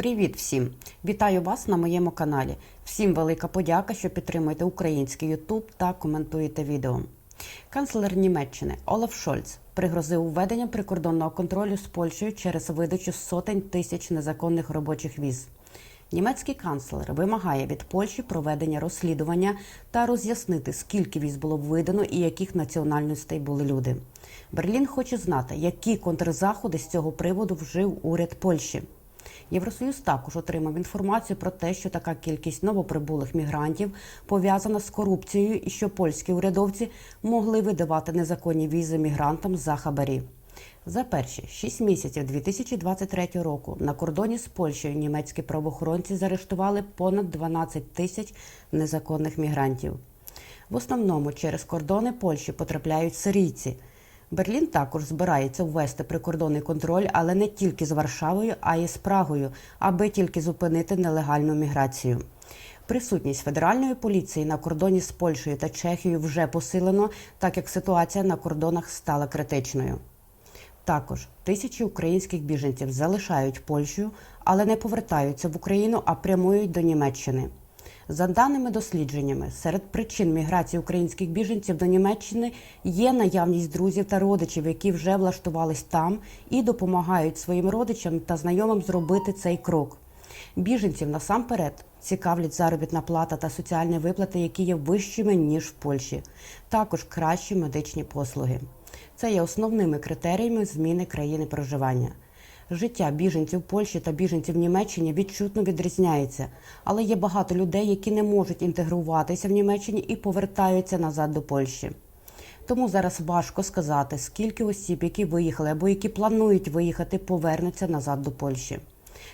Привіт всім! Вітаю вас на моєму каналі. Всім велика подяка, що підтримуєте український Ютуб та коментуєте відео. Канцлер Німеччини Олаф Шольц пригрозив введенням прикордонного контролю з Польщею через видачу сотень тисяч незаконних робочих віз. Німецький канцлер вимагає від Польщі проведення розслідування та роз'яснити, скільки віз було видано і яких національностей були люди. Берлін хоче знати, які контрзаходи з цього приводу вжив уряд Польщі. Євросоюз також отримав інформацію про те, що така кількість новоприбулих мігрантів пов'язана з корупцією і що польські урядовці могли видавати незаконні візи мігрантам за хабарі. За перші шість місяців 2023 року на кордоні з Польщею німецькі правоохоронці заарештували понад 12 тисяч незаконних мігрантів. В основному через кордони Польщі потрапляють сирійці. Берлін також збирається ввести прикордонний контроль, але не тільки з Варшавою, а й з Прагою, аби тільки зупинити нелегальну міграцію. Присутність федеральної поліції на кордоні з Польщею та Чехією вже посилено, так як ситуація на кордонах стала критичною. Також тисячі українських біженців залишають Польщу, але не повертаються в Україну, а прямують до Німеччини. За даними дослідженнями, серед причин міграції українських біженців до Німеччини є наявність друзів та родичів, які вже влаштувались там і допомагають своїм родичам та знайомим зробити цей крок. Біженців насамперед цікавлять заробітна плата та соціальні виплати, які є вищими ніж в Польщі, також кращі медичні послуги. Це є основними критеріями зміни країни проживання. Життя біженців Польщі та біженців Німеччині відчутно відрізняється, але є багато людей, які не можуть інтегруватися в Німеччині і повертаються назад до Польщі. Тому зараз важко сказати, скільки осіб, які виїхали або які планують виїхати, повернуться назад до Польщі.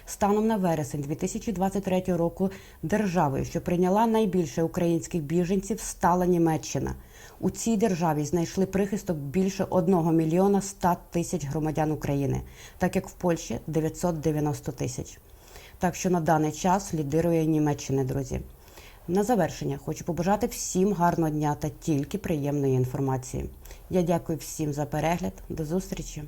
Станом на вересень 2023 року державою, що прийняла найбільше українських біженців, стала Німеччина. У цій державі знайшли прихисток більше 1 мільйона 100 тисяч громадян України, так як в Польщі 990 тисяч. Так що на даний час лідирує Німеччина, друзі. На завершення хочу побажати всім гарного дня та тільки приємної інформації. Я дякую всім за перегляд. До зустрічі!